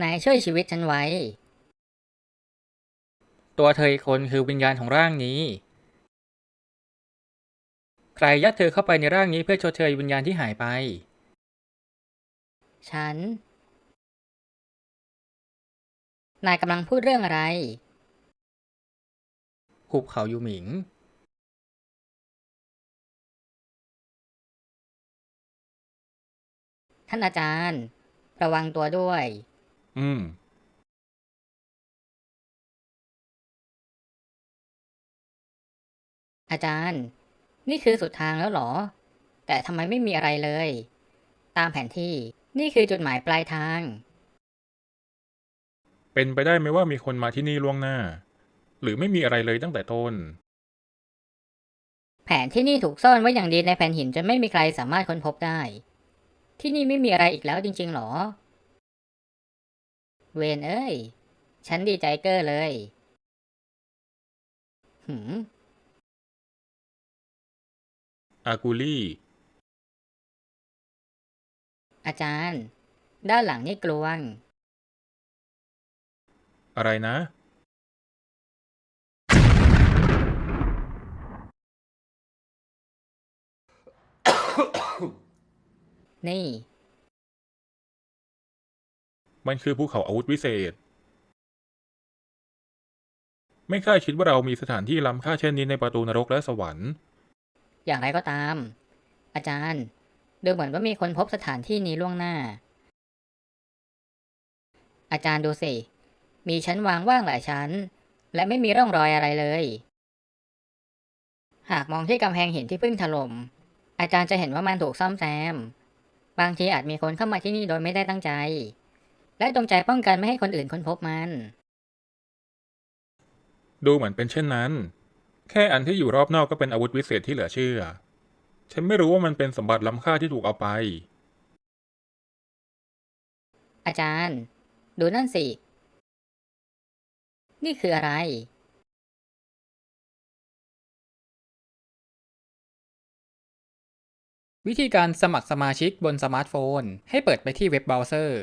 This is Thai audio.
นายช่วยชีวิตฉันไว้ ตัวเธออีกคนคือวิญญาณของร่างนี้ ใครยัดเธอเข้าไปในร่างนี้เพื่อชดเชยวิญญาณที่หายไป ฉัน นายกำลังพูดเรื่องอะไร หุบเขายูหมิง ท่านอาจารย์ ระวังตัวด้วย อืม อาจารย์ นี่คือสุดทางแล้วเหรอ แต่ทำไมไม่มีอะไรเลย ตามแผนที่นี่คือจุดหมายปลายทาง เป็นไปได้ไหมว่ามีคนมาที่นี่ล่วงหน้า หรือไม่มีอะไรเลยตั้งแต่ต้น แผนที่นี่ถูกซ่อนไว้อย่างดีในแผ่นหินจนไม่มีใครสามารถค้นพบได้ ที่นี่ไม่มีอะไรอีกแล้วจริงๆหรอ เวนเอ้ย ฉันดีใจเกอร์เลย หืม อากูลี่ อาจารย์ ด้านหลังนี่กลวง อะไรนะ นี่ มันคือภูเขาอาวุธวิเศษ ไม่คาดคิดว่าเรามีสถานที่ล้ำค่าเช่นนี้ในประตูนรกและสวรรค์ อย่างไรก็ตาม อาจารย์ ดูเหมือนว่ามีคนพบสถานที่นี้ล่วงหน้า อาจารย์ดูสิ มีชั้นวางว่างหลายชั้น และไม่มีร่องรอยอะไรเลย หากมองที่กำแพงหินที่เพิ่งถล่ม อาจารย์จะเห็นว่ามันถูกซ่อมแซม บางทีอาจมีคนเข้ามาที่นี่โดยไม่ได้ตั้งใจ และจงใจป้องกันไม่ให้คนอื่นค้นพบมัน ดูเหมือนเป็นเช่นนั้น แค่อันที่อยู่รอบนอกก็เป็นอาวุธวิเศษที่เหลือเชื่อ ฉันไม่รู้ว่ามันเป็นสมบัติล้ำค่าที่ถูกเอาไป อาจารย์ ดูนั่นสิ นี่คืออะไร วิธีการสมัครสมาชิกบนสมาร์ทโฟน ให้เปิดไปที่เว็บเบราว์เซอร์